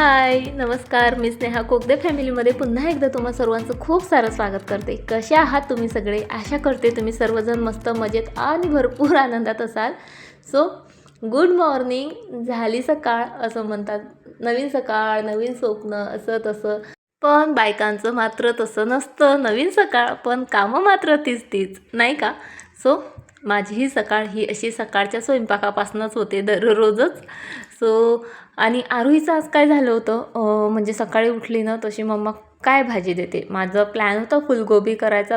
हाय नमस्कार. मी स्नेहा कोगदे. फॅमिलीमध्ये पुन्हा एकदा तुम्हा सर्वांचं खूप सारं स्वागत करते. कसे आहात तुम्ही सगळे? आशा करते तुम्ही सर्वजण मस्त मजेत आणि भरपूर आनंदात असाल. सो गुड मॉर्निंग झाली सकाळ असं म्हणतात. नवीन सकाळ नवीन स्वप्न असं तसं. पण बायकांचं मात्र तसं नसतं. नवीन सकाळ पण कामं मात्र तीच तीच नाही का? सो माझी ही सकाळ ही अशी सकाळच्या स्वयंपाकापासूनच होते दररोजच. सो आणि आरोहीचं आज काय झालं होतं? म्हणजे सकाळी उठली ना तशी मम्मा काय भाजी देते? माझं प्लॅन होता फुलगोबी करायचा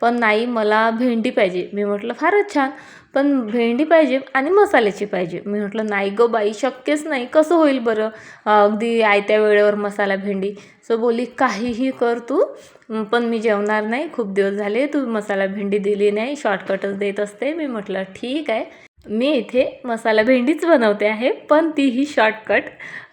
पण नाही मला भेंडी पाहिजे. मी म्हटलं फारच छान. पण भेंडी पाहिजे आणि मसाल्याची पाहिजे. मी म्हटलं नाही गं बाई शक्यच नाही. कसं होईल बरं? अगदी आयत्या वेळेवर मसाला भेंडी. सो बोली काहीही कर तू. पण मी जेवणार नाही. खूप दिवस झाले तू मसाला भेंडी दिली नाही. शॉर्टकटच देत असते. मी म्हटलं ठीक आहे. मी इथे मसाला भेंडीच बनवते आहे पण तीही शॉर्टकट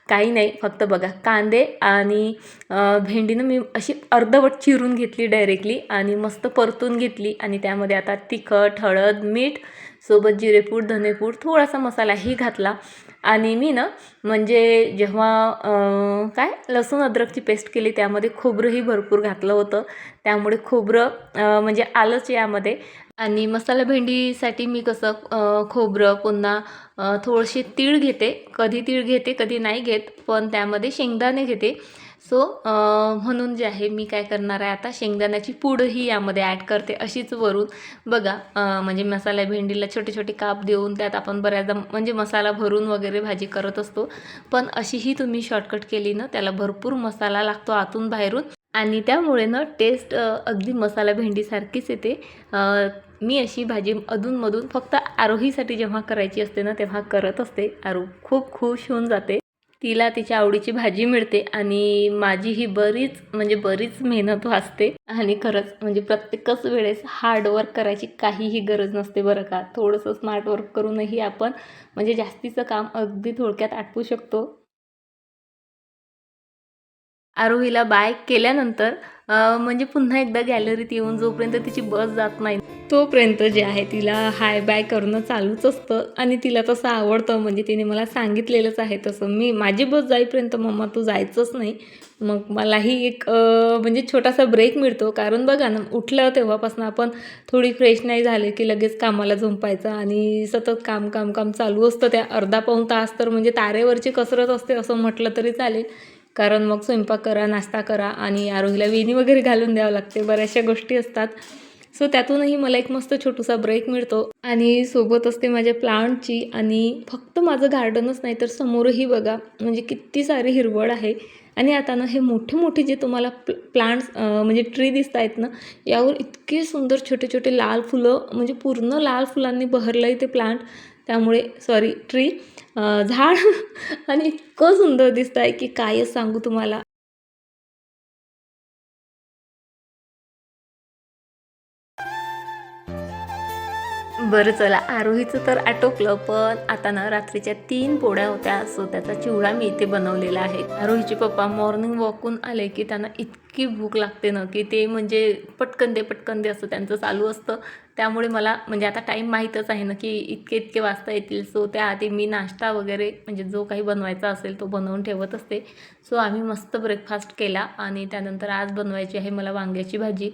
काही नाही फक्त बघा कांदे आणि भेंडीनं मी अशी अर्धवट चिरून घेतली डायरेक्टली आणि मस्त परतून घेतली आणि त्यामध्ये आता तिखट हळद मीठ सोबत जिरेपूड धनेपूड थोडासा मसालाही घातला. आणि मी ना म्हणजे जेव्हा काय लसूण अद्रकची पेस्ट केली त्यामध्ये खोबरंही भरपूर घातलं होतं. त्यामुळे खोबरं म्हणजे आलंच यामध्ये. आणि मसाला भेंडीसाठी मी कसं खोबरं पुन्हा थोडीशी तीळ घेते. कधी तीळ घेते कधी नाही घेत पण त्यामध्ये शेंगदाणे घेते. सो म्हणून जे आहे मी काय करणार आहे आता शेंगदाण्याची पूडही यामध्ये ॲड करते अशीच वरून. बघा म्हणजे मसाला भेंडीला छोटे छोटे काप देऊन त्यात आपण बऱ्याचदा म्हणजे मसाला भरून वगैरे भाजी करत असतो. पण अशीही तुम्ही शॉर्टकट केली ना त्याला भरपूर मसाला लागतो आतून बाहेरून. आणि त्यामुळे ना टेस्ट अगदी मसाला भेंडीसारखीच येते. मी अशी भाजी अधूनमधून फक्त आरोहीसाठी जेव्हा करायची असते ना तेव्हा करत असते. आरो खूप खुश होऊन जाते. तिला तिच्या आवडीची भाजी मिळते आणि माझी ही बरीच म्हणजे बरीच मेहनत वाचते. आणि खरंच म्हणजे प्रत्येकच वेळेस हार्डवर्क करायची काहीही गरज नसते बरं का. थोडंसं स्मार्ट वर्क करूनही आपण म्हणजे जास्तीचं काम अगदी थोडक्यात आटपू शकतो. आरोहीला बाय केल्यानंतर म्हणजे पुन्हा एकदा गॅलरीत येऊन जोपर्यंत तिची बस जात नाही तोपर्यंत जे आहे तिला हाय बाय करणं चालूच असतं. आणि तिला तसं आवडतं म्हणजे तिने मला सांगितलेलंच आहे तसं. मी माझी बस जाईपर्यंत मम्मा तू जायचंच नाही. मग मलाही एक म्हणजे छोटासा ब्रेक मिळतो. कारण बघा ना उठलं तेव्हापासून आपण थोडी फ्रेश नाही झाले की लगेच कामाला झोंपायचं आणि सतत काम काम काम चालू असतं. त्या अर्धा पाऊण तास तर म्हणजे तारेवरची कसरत असते असं म्हटलं तरी चालेल. कारण मग स्वयंपाक करा नाश्ता करा आणि आरोहीला वेणी वगैरे घालून द्यावं लागते. बऱ्याचशा गोष्टी असतात. सो त्यातूनही मला एक मस्त छोटूसा ब्रेक मिळतो. आणि सोबत असते माझ्या प्लांटची आणि फक्त माझं गार्डनच नाही तर समोरही बघा म्हणजे किती सारी हिरवळ आहे. आणि आता ना हे मोठे मोठे जे तुम्हाला प्ल प्लांट्स म्हणजे ट्री दिसत आहेत ना यावर इतके सुंदर छोटे छोटे लाल फुलं म्हणजे पूर्ण लाल फुलांनी बहरलं आहे ते प्लांट त्यामुळे सॉरी ट्री झाड आणि इतकं सुंदर दिसत आहे की कायच सांगू तुम्हाला. बरं चला आरोहीचं तर आटोपलं पण आता ना रात्रीच्या तीन पोळ्या होत्या सो त्याचा चिवडा मी इथे बनवलेला आहे. आरोहीचे पप्पा मॉर्निंग वॉकून आले की त्यांना इतकी भूक लागते ना की ते म्हणजे पटकन दे पटकन दे असं त्यांचं चालू असतं. त्यामुळे मला म्हणजे आता टाईम माहीतच आहे ना की इतके इतके वाजता येतील. सो त्याआधी मी नाश्ता वगैरे म्हणजे जो काही बनवायचा असेल तो बनवून ठेवत असते. सो आम्ही मस्त ब्रेकफास्ट केला आणि त्यानंतर आज बनवायची आहे मला वांग्याची भाजी.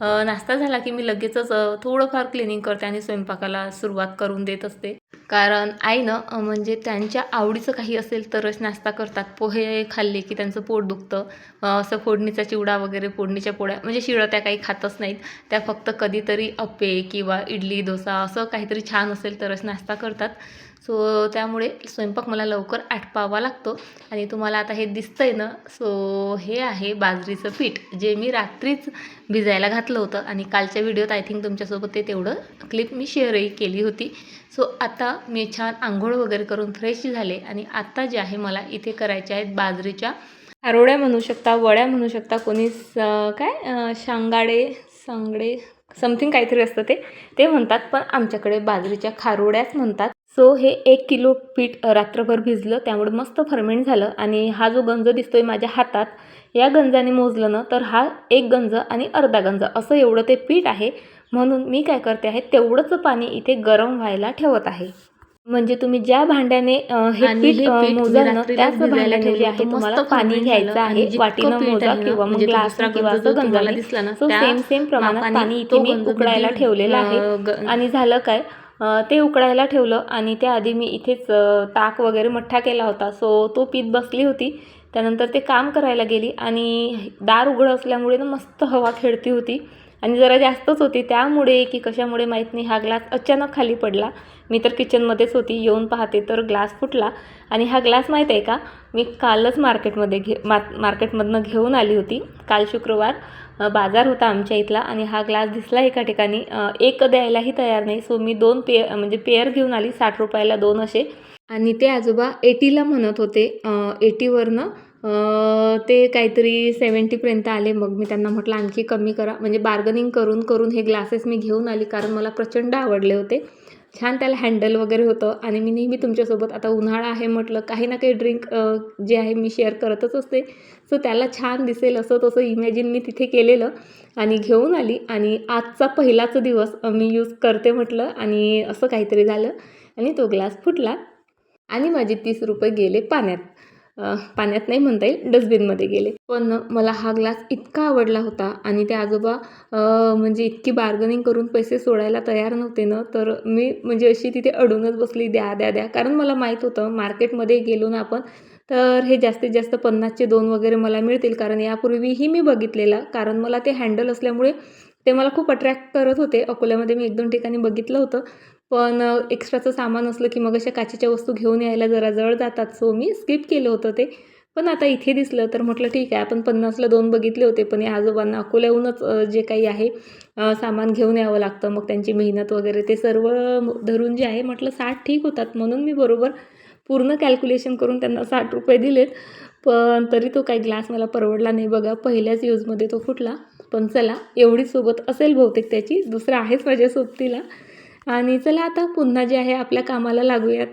नाश्ता झाला की मी लगेचच थोडंफार क्लिनिंग करते आणि स्वयंपाकाला सुरुवात करून देत असते. कारण आईनं ना म्हणजे त्यांच्या आवडीचं काही असेल तरच नाश्ता करतात. पोहे खाल्ले की त्यांचं पोट दुखतं. असं फोडणीचा चिवडा वगैरे फोडणीच्या पोळ्या म्हणजे शिळं त्या काही खातच नाहीत. त्या फक्त कधीतरी अप्पे किंवा इडली डोसा असं काहीतरी छान असेल तरच नाश्ता करतात. सो त्यामुळे स्वयंपाक मला लवकर आटपावा लागतो आणि तुम्हाला आता हे दिसतं आहे ना सो हे आहे बाजरीचं पीठ जे मी रात्रीच भिजायला घातलं होतं आणि कालच्या व्हिडिओत आय थिंक तुमच्यासोबत ते तेवढं क्लिप मी शेअरही केली होती. सो आता मी छान आंघोळ वगैरे करून फ्रेश झाले आणि आत्ता जे आहे मला इथे करायच्या आहेत बाजरीच्या आरोड्या म्हणू शकता वड्या म्हणू शकता कोणी स काय शांगाडे सांगडे समथिंग काहीतरी असतं ते ते म्हणतात. पण आमच्याकडे बाजरीच्या खारोड्याच म्हणतात. सो हे एक किलो पीठ रात्रभर भिजलं त्यामुळे मस्त फर्मेंट झालं आणि हा जो गंज दिसतोय माझ्या हातात या गंजाने मोजलं ना तर हा एक गंज आणि अर्धा गंज असं एवढं ते पीठ आहे. म्हणून मी काय करते आहे तेवढंच पाणी इथे गरम व्हायला ठेवत आहे. म्हणजे तुम्ही ज्या भांड्याने हे पीठ मोजाल ना त्याच भांड्याने ठेवलं. आहे तुम्हाला पाणी घ्यायचं आहे वाटीनं मोजा आहे किंवा मग म्हणजे दुसरा किंवा असं गंजाने. दिसला ना, सो सेम सेम प्रमाणात पाणी इथे मी गंज मी उकळायला दीड, ठेवलेलं आहे. आणि झालं काय ते उकळायला ठेवलं आणि त्याआधी मी इथेच ताक वगैरे मठ्ठा केला होता. सो तो पीत बसली होती. त्यानंतर ते काम करायला गेली आणि दार उघडं असल्यामुळे ना मस्त हवा खेळती होती. आणि जरा जास्तच होती. त्यामुळे की कशामुळे माहीत नाही. हा ग्लास अचानक खाली पडला. मी तर किचनमध्येच होती. येऊन पाहते तर ग्लास फुटला. आणि हा ग्लास माहीत आहे का? मी कालच मार्केटमध्ये घे मा मार्केटमधनं घेऊन आली होती. काल शुक्रवार. बाजार होता आमच्या इथला आणि हा ग्लास दिसला एका ठिकाणी. एक द्यायलाही तयार नाही सो मी दोन पेअर म्हणजे पेअर घेऊन आली साठ रुपयाला दोन असे. आणि ते आजोबा एटीला म्हणत होते एटीवरनं. ते काहीतरी सेवन्टीपर्यंत आले मग मी त्यांना म्हटलं आणखी कमी करा. म्हणजे बार्गनिंग करून करून हे ग्लासेस मी घेऊन आली कारण मला प्रचंड आवडले होते. छान त्याला हँडल वगैरे होतं. आणि मी नेहमी तुमच्यासोबत आता उन्हाळा आहे म्हटलं काही ना काही ड्रिंक जे आहे मी शेअर करतच असते. सो त्याला छान दिसेल असं तसं इमॅजिन मी तिथे केलेलं. आणि घेऊन आली. आणि आजचा पहिलाच दिवस मी यूज करते म्हटलं. आणि असं काहीतरी झालं. आणि तो ग्लास फुटला. आणि माझे तीस रुपये गेले पाण्यात. पाण्यात नाही म्हणता येईल डस्टबिनमध्ये गेले. पण मला हा ग्लास इतका आवडला होता आणि ते आजोबा म्हणजे इतकी बार्गनिंग करून पैसे सोडायला तयार नव्हते ना तर मी म्हणजे अशी तिथे अडूनच बसली द्या द्या द्या. कारण मला माहीत होतं मार्केटमध्ये गेलो ना आपण तर हे जास्तीत जास्त पन्नासचे दोन वगैरे मला मिळतील. कारण यापूर्वीही मी बघितलेला कारण मला ते हँडल असल्यामुळे ते मला खूप अट्रॅक्ट करत होते. अकोल्यामध्ये मी एक दोन ठिकाणी बघितलं होतं. पण एक्स्ट्राचं सामान असलं की मग अशा काचेच्या वस्तू घेऊन यायला जरा जवळ जातात. सो मी स्किप केलं होतं ते. पण आता इथे दिसलं तर म्हटलं ठीक आहे. आपण पन्नासला दोन बघितले होते पण या आजोबांना अकोल्याहूनच जे काही आहे सामान घेऊन यावं लागतं. मग त्यांची मेहनत वगैरे ते सर्व धरून जे आहे म्हटलं साठ ठीक होतात. म्हणून मी बरोबर पूर्ण कॅल्क्युलेशन करून त्यांना साठ रुपये दिलेत. पण तरी तो काही ग्लास मला परवडला नाही बघा. पहिल्याच यूजमध्ये तो फुटला. पण चला एवढी सोबत असेल बहुतेक त्याची. दुसरं आहेच माझ्या सोबतीला. आणि चला आता पुन्हा जे आहे आपल्या कामाला लागूयात.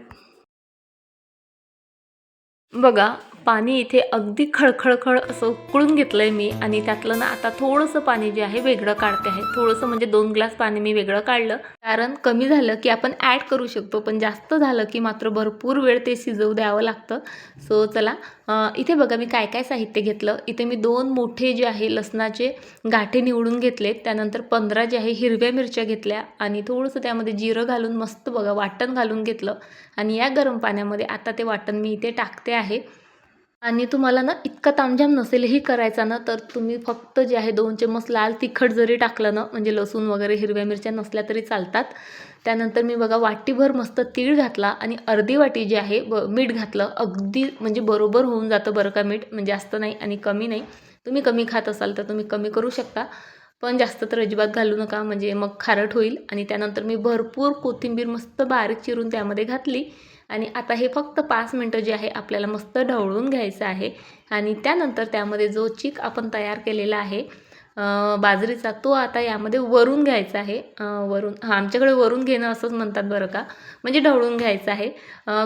बघा पाणी इथे अगदी खळखळखळ असं उकळून घेतलं आहे मी आणि त्यातलं ना आता थोडंसं पाणी जे आहे वेगळं काढते आहे. थोडंसं म्हणजे दोन ग्लास पाणी मी वेगळं काढलं. कारण कमी झालं की आपण ॲड करू शकतो पण जास्त झालं की मात्र भरपूर वेळ ते शिजवू द्यावं लागतं. सो चला इथे बघा मी काय काय साहित्य घेतलं. इथे मी दोन मोठे जे आहे लसणाचे गाठे निवडून घेतले त्यानंतर पंधरा जे आहे हिरव्या मिरच्या घेतल्या आणि थोडंसं त्यामध्ये जिरं घालून मस्त बघा वाटण घालून घेतलं. आणि या गरम पाण्यामध्ये आता ते वाटण मी इथे टाकते आहे. आणि तुम्हाला ना इतका तामझाम नसेलही करायचा ना तर तुम्ही फक्त जे आहे दोन चम्मच लाल तिखट जरी टाकलं ना म्हणजे लसूण वगैरे हिरव्या मिरच्या नसल्या तरी चालतात. त्यानंतर मी बघा वाटीभर मस्त तीळ घातला आणि अर्धी वाटी जे आहे ब मीठ घातलं. अगदी म्हणजे बरोबर होऊन जातं बरं का मीठ म्हणजे जास्त नाही आणि कमी नाही. तुम्ही कमी खात असाल तर तुम्ही कमी करू शकता. पण जास्त तर अजिबात घालू नका म्हणजे मग खारट होईल. आणि त्यानंतर मी भरपूर कोथिंबीर मस्त बारीक चिरून त्यामध्ये घातली. आणि आता हे फक्त पाच मिनटं जे आहे आपल्याला मस्त ढवळून घ्यायचं आहे. आणि त्यानंतर त्यामध्ये जो चीक आपण तयार केलेला आहे बाजरीचा तो आता यामध्ये वरून घ्यायचा आहे. वरून हां आमच्याकडे वरून घेणं असंच म्हणतात बरं का. म्हणजे ढवळून घ्यायचं आहे.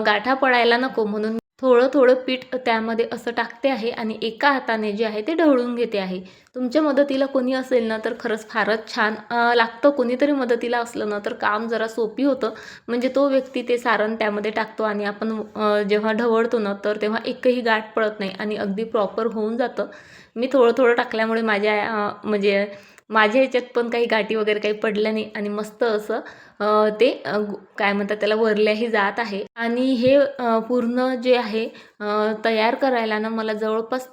गाठा पडायला नको म्हणून थोडं थोडं पीठ त्यामध्ये असं टाकते आहे आणि एका हाताने जे आहे ते ढवळून घेते आहे. तुमच्या मदतीला कोणी असेल ना तर खरंच फारच छान लागतं. कोणीतरी मदतीला असलं ना तर काम जरा सोपी होतं. म्हणजे तो व्यक्ती ते सारण त्यामध्ये टाकतो आणि आपण जेव्हा ढवळतो ना तर तेव्हा एकही गाठ पडत नाही आणि अगदी प्रॉपर होऊन जातं. मी थोडं थोडं टाकल्यामुळे माझ्या म्हणजे माझ्या ह्याच्यात पण काही गाठी वगैरे काही पडल्या नाही आणि मस्त असं ते काय म्हणतात त्याला वरल्याही जात आहे. आणि हे पूर्ण जे आहे तयार करायला ना मला जवळपास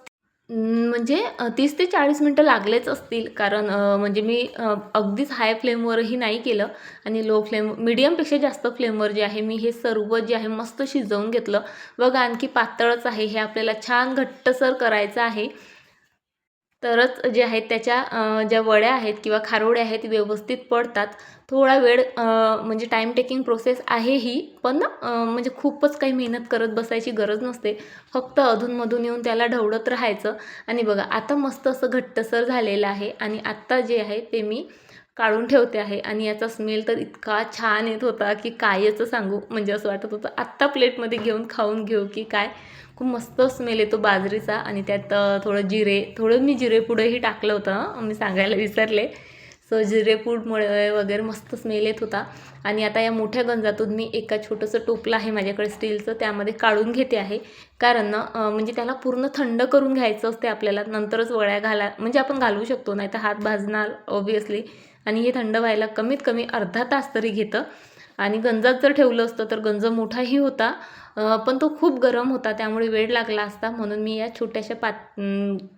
म्हणजे तीस ते चाळीस मिनटं लागलेच असतील. कारण म्हणजे मी अगदीच हाय फ्लेमवरही नाही केलं. आणि लो फ्लेम मिडियमपेक्षा जास्त फ्लेमवर जे आहे मी हे सर्व जे आहे मस्त शिजवून घेतलं. बघा आणखी पातळच आहे. हे आपल्याला छान घट्टसर करायचं आहे. तरच जे आहेत त्याच्या ज्या वड्या आहेत किंवा खारोड्या आहेत व्यवस्थित पडतात. थोडा वेळ म्हणजे टाईम टेकिंग प्रोसेस आहे ही पण म्हणजे खूपच काही मेहनत करत बसायची गरज नसते. फक्त अधूनमधून येऊन त्याला ढवळत राहायचं. आणि बघा आता मस्त असं घट्टसर झालेलं आहे आणि आत्ता जे आहे ते मी काढून ठेवते आहे. आणि याचा स्मेल तर इतका छान येत होता की कायचं सांगू. म्हणजे असं वाटत होतं आत्ता प्लेटमध्ये घेऊन खाऊन घेऊ की काय? खूप मस्त स्मेल येतो बाजरीचा आणि त्यात थोडं जिरे थोडं मी जिरे टाकलं होतं मी सांगायला विसरले. सो जिरेपूडमुळे वगैरे मस्त स्मेल येत होता. आणि आता या मोठ्या गंजातून मी एका छोटंसं टोपलं आहे माझ्याकडे स्टीलचं त्यामध्ये काढून घेते आहे. कारण म्हणजे त्याला पूर्ण थंड करून घ्यायचं असते आपल्याला नंतरच वळ्या घाला म्हणजे आपण घालवू शकतो नाही तर हात भाजणार ऑब्वियसली आणि हे थंड व्हायला कमीत कमी अर्धा तास तरी घेतं. आणि गंजात जर ठेवलं असतं तर गंज मोठाही होता पण तो खूप गरम होता त्यामुळे वेळ लागला असता. म्हणून मी या छोट्याशा पात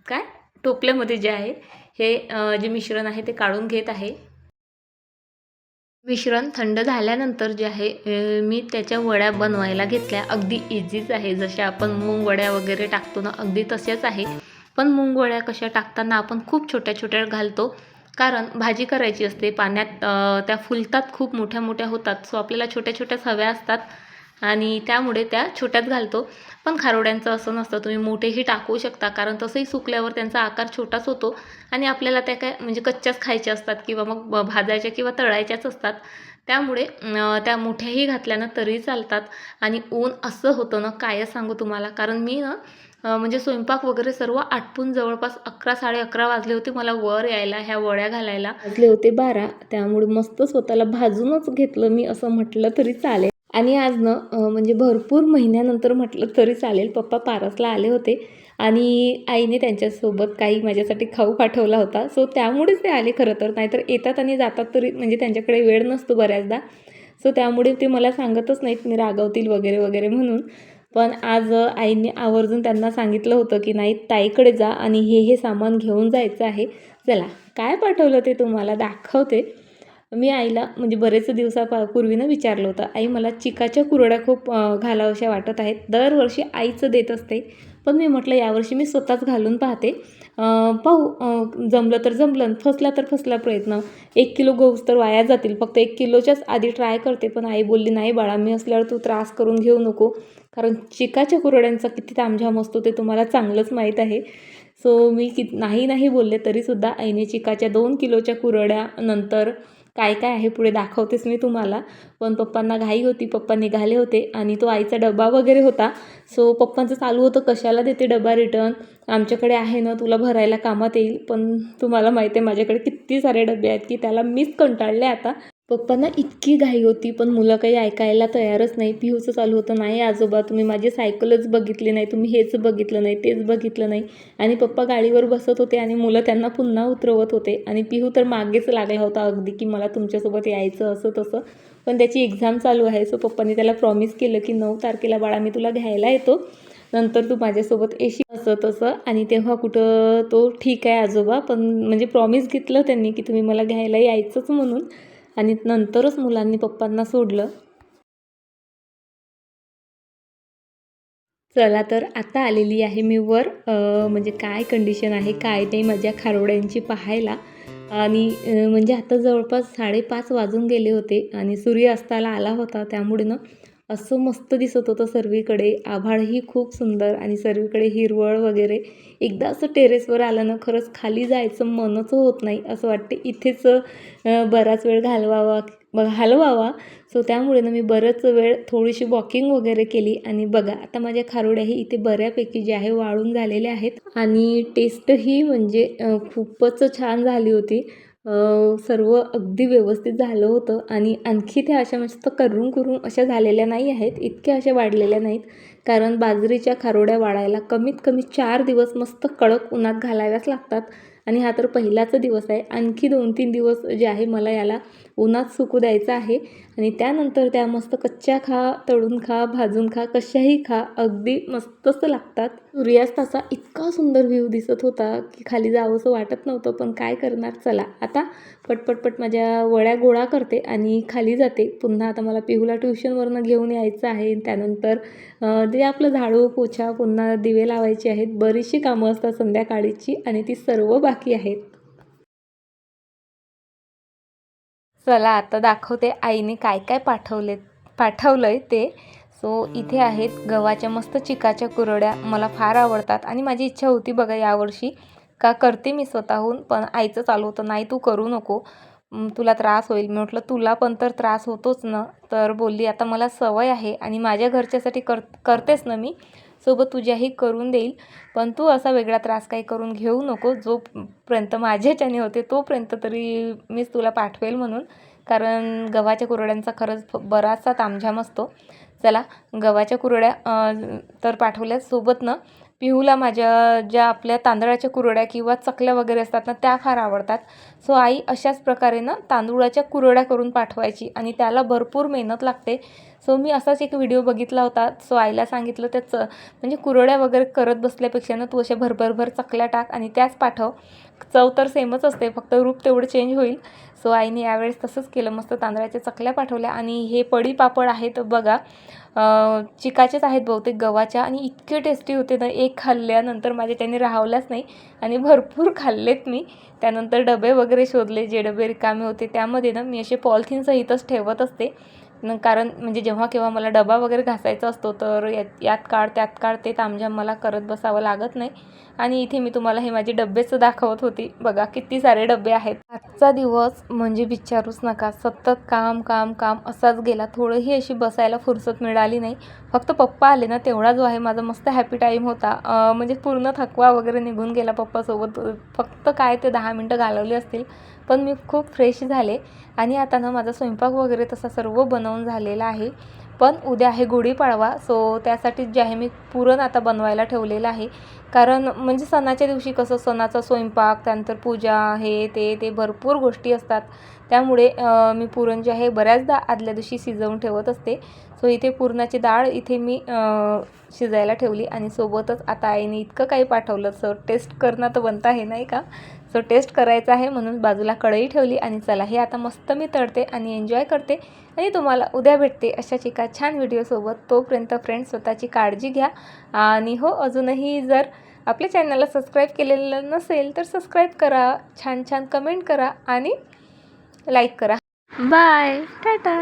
काय? टोपल्यामध्ये जे आहे हे जे मिश्रण आहे ते काढून घेत आहे. मिश्रण थंड झाल्यानंतर जे आहे मी त्याच्या वड्या बनवायला घेतल्या. अगदी इझीच आहे. जशा आपण मूंग वड्या वगैरे टाकतो ना अगदी तसेच आहे. पण मूंग वड्या कशा टाकताना आपण खूप छोट्या छोट्या घालतो. कारण भाजी करायची असते पाण्यात त्या फुलतात खूप मोठ्या मोठ्या होतात. सो आपल्याला छोट्या छोट्याच हव्या असतात. आणि त्यामुळे त्या छोट्यात घालतो. पण खारोड्यांचं असं नसतं तुम्ही मोठेही टाकू शकता. कारण तसंही सुकल्यावर त्यांचा आकार छोटाच होतो आणि आपल्याला त्या काय म्हणजे कच्च्याच खायच्या असतात किंवा मग भाजायच्या किंवा तळायच्याच असतात. त्यामुळे त्या मोठ्याही घातल्या ना तरी चालतात. आणि ऊन असं होतं ना काय सांगू तुम्हाला? कारण मी ना म्हणजे स्वयंपाक वगैरे सर्व आटपून जवळपास अकरा साडे अकरा वाजले होते मला वर यायला ह्या वड्या घालायला. वाजले होते बारा. त्यामुळे मस्त स्वतःला भाजूनच घेतलं मी असं म्हटलं तरी चालेल. आणि आज ना म्हणजे भरपूर महिन्यानंतर म्हटलं तरी चालेल. पप्पा पारसला आले होते आणि आईने त्यांच्यासोबत काही माझ्यासाठी खाऊ पाठवला होता. सो त्यामुळेच ते आले खरं तर. नाहीतर येतात आणि जातात तरी म्हणजे त्यांच्याकडे वेळ नसतो बऱ्याचदा. सो त्यामुळे ते मला सांगतच नाहीत मी रागवतील वगैरे वगैरे म्हणून. पण आज आईने आवर्जून त्यांना सांगितलं होतं की नाही ताईकडे जा आणि हे हे सामान घेऊन जायचं आहे. चला काय पाठवलं ते तुम्हाला? दाखवते. मी आईला म्हणजे बरेच दिवसा पूर्वीनं विचारलं होतं आई मला चिकाच्या कुरड्या खूप घालाव्याशा वाटत आहेत. दरवर्षी आईचं देत असते. पण मी म्हटलं यावर्षी मी स्वतःच घालून पाहते. पाहू जमलं तर जमलं फसला तर फसला प्रयत्न. एक किलो गहूच तर वाया जातील. फक्त एक किलोच्याच आधी ट्राय करते पण आई बोलली नाही बाळा मी असल्यावर तू त्रास करून घेऊ नको. कारण चिकाच्या कुरड्यांचा किती तामझाम असतो ते तुम्हाला चांगलंच माहीत आहे. सो मी कि नाही नाही बोलले तरीसुद्धा आईने चिकाच्या दोन किलोच्या कुरड्या नंतर काय काय आहे पुढे दाखवतेच मी तुम्हाला. पण पप्पांना घाई होती पप्पा निघाले होते आणि तो आईचा डबा वगैरे होता. सो पप्पांचं चालू होतं कशाला देते डबा रिटर्न आमच्याकडे आहे ना तुला भरायला कामात येईल. पण तुम्हाला माहिती आहे माझ्याकडे किती सारे डबे आहेत की त्याला मीच कंटाळले आता. पप्पांना इतकी घाई होती पण मुलं काही ऐकायला तयारच नाही. पिहूचं चालू होतं नाही आजोबा तुम्ही माझी सायकलच बघितली नाही तुम्ही हेच बघितलं नाही तेच बघितलं नाही. आणि पप्पा गाडीवर बसत होते आणि मुलं त्यांना पुन्हा उतरवत होते. आणि पिहू तर मागेच लागला होता अगदी की मला तुमच्यासोबत यायचं असं तसं. पण त्याची एक्झाम चालू आहे सो पप्पांनी त्याला प्रॉमिस केलं की नऊ तारखेला बाळा मी तुला घ्यायला येतो. नंतर तू माझ्यासोबत येशी असं तसं. आणि तेव्हा कुठं तो ठीक आहे आजोबा पण म्हणजे प्रॉमिस घेतलं त्यांनी की तुम्ही मला घ्यायला यायचंच म्हणून. आणि नंतरच मुलांनी पप्पांना सोडलं. चला तर आता आलेली आहे मी वर म्हणजे काय कंडिशन आहे काय नाही माझ्या खारोड्यांची पाहायला. आणि म्हणजे आता जवळपास साडेपाच वाजून गेले होते आणि सूर्यास्ताला आला होता त्यामुळे ना असं मस्त दिसत होतं सर्वीकडे. आभाळही खूप सुंदर आणि सर्वीकडे हिरवळ वगैरे. एकदा असं टेरेसवर आलं ना खरंच खाली जायचं मनच होत नाही असं वाटते इथेच बराच वेळ घालवावा घालवावा. सो त्यामुळे ना मी बरंच वेळ थोडीशी वॉकिंग वगैरे केली. आणि बघा आता माझ्या खारोड्याही इथे बऱ्यापैकी जे आहे वाळून झालेल्या आहेत. आणि टेस्टही म्हणजे खूपच छान झाली होती. सर्व अगदी व्यवस्थित झालं होतं आणि आणखी त्या अशा म्हणजे मस्त करून करून अशा झालेल्या नाही आहेत इतक्या अशा वाढलेल्या नाहीत. कारण बाजरीच्या खारोड्या वाढायला कमीत कमी चार दिवस मस्त कडक उन्हात घालाव्याच लागतात. आणि हा तर पहिलाच दिवस आहे. आणखी दोन तीन दिवस जे आहे मला याला उन्हात सुकू द्यायचं आहे. आणि त्यानंतर त्या मस्त कच्च्या खा तळून खा भाजून खा कशाही खा अगदी मस्तच लागतात. सूर्यास्ताचा इतका सुंदर व्ह्यू दिसत होता की खाली जावंसं वाटत नव्हतं पण काय करणार? चला आता पटपटपट माझ्या वड्या गोळा करते आणि खाली जाते. पुन्हा आता मला पिहूला ट्युशनवरनं घेऊन यायचं आहे. त्यानंतर जे ते आपलं झाडू पोछा पुन्हा दिवे लावायचे आहेत. बरीचशी कामं असतात संध्याकाळीची आणि ती सर्व बाकी आहेत. चला आता दाखवते आईने काय काय पाठवले पाठवलं आहे ते. सो इथे आहेत गव्हाच्या मस्त चिकाच्या कुरड्या. मला फार आवडतात आणि माझी इच्छा होती बघा यावर्षी. का करते मी स्वतःहून? पण आईचं चालू होतं. नाही तू करू नको. तुला त्रास होईल. मी म्हटलं तुला पण तर त्रास होतोच ना. तर बोलली आता मला सवय आहे आणि माझ्या घरच्यासाठी कर करतेच ना मी. सोबत तुझ्याही करून देईल. पण तू असा वेगळा त्रास काही करून घेऊ नको. जोपर्यंत माझ्याच्याने होते तोपर्यंत तरी मीच तुला पाठवेल म्हणून. कारण गव्हाच्या कुरड्यांचा खरंच फ- बराचसा तामझाम असतो. चला गव्हाच्या कुरड्या तर पाठवल्या सोबत ना. पिहूला माझ्या ज्या आपल्या तांदळाच्या कुरड्या किंवा चकल्या वगैरे असतात ना त्या फार आवडतात. सो आई अशाच प्रकारे ना तांदूळाच्या कुरड्या करून पाठवायची आणि त्याला भरपूर मेहनत लागते. सो मी असाच एक व्हिडिओ बघितला होता. सो आईला सांगितलं त्याचं म्हणजे कुरड्या वगैरे करत बसल्यापेक्षा ना तू अशा भरभरभर चकल्या टाक आणि त्याच पाठव. चव तर सेमच असते फक्त रूप तेवढं चेंज होईल. सो आईने यावेळेस तसंच केलं मस्त तांदळाच्या चकल्या पाठवल्या. आणि हे पडी पापड आहेत बघा. चिकाचेच आहेत बहुतेक गव्हाच्या आणि इतके टेस्टी होते ना एक खाल्ल्यानंतर माझ्या त्याने राहवलाच नाही. आणि भरपूर खाल्लेत मी. त्यानंतर डबे वगैरे शोधले जे डबे रिकामे होते. त्यामध्ये ना मी असे पॉलिथिनसहितच ठेवत असते. कारण म्हणजे जेव्हा केव्हा मला डबा वगैरे घासायचा असतो तर यात यात काढ त्यात काढ ते तामझाम मला करत बसावं लागत नाही. आणि इथे मी तुम्हाला हे माझे डब्बेच दाखवत होती. बघा किती सारे डब्बे आहेत. आजचा दिवस म्हणजे विचारूच नका. सतत काम काम काम असाच गेला. थोडंही अशी बसायला फुरसत मिळाली नाही. फक्त पप्पा आले ना तेवढा जो आहे. माझा मस्त हॅपी टाईम होता. म्हणजे पूर्ण थकवा वगैरे निघून गेला पप्पासोबत. फक्त काय ते दहा मिनटं घालवली असतील. पण मी खूप फ्रेश झाले. आणि आता ना माझा स्वयंपाक वगैरे तसा सर्व बनवून झालेला आहे. पण उद्या आहे गुढीपाडवा सो त्यासाठी जे आहे मी पुरण आता बनवायला ठेवलेलं आहे. कारण म्हणजे सणाच्या दिवशी कसं सणाचा स्वयंपाक त्यानंतर पूजा हे ते ते भरपूर गोष्टी असतात. त्यामुळे मी पुरण जे आहे बऱ्याचदा आदल्या दिवशी शिजवून ठेवत असते. सो इथे पुरणाची डाळ इथे मी शिजायला ठेवली आणि सोबतच आता आईने इतकं काही पाठवलं. सो टेस्ट करणं तर बनतं आहे नाही का? सो टेस्ट करायचं आहे म्हणून बाजूला कढई ठेवली आणि चला हे आता मस्त मी तळते आणि एन्जॉय करते आणि तुम्हाला उद्या भेटते अशाच एका छान व्हिडिओसोबत तोपर्यंत फ्रेंड्स स्वतःची काळजी घ्या. आणि हो अजूनही जर आपल्या चॅनलला सबस्क्राईब केलेलं नसेल तर सबस्क्राईब करा. छान छान कमेंट करा आणि लाईक करा. बाय टाटा.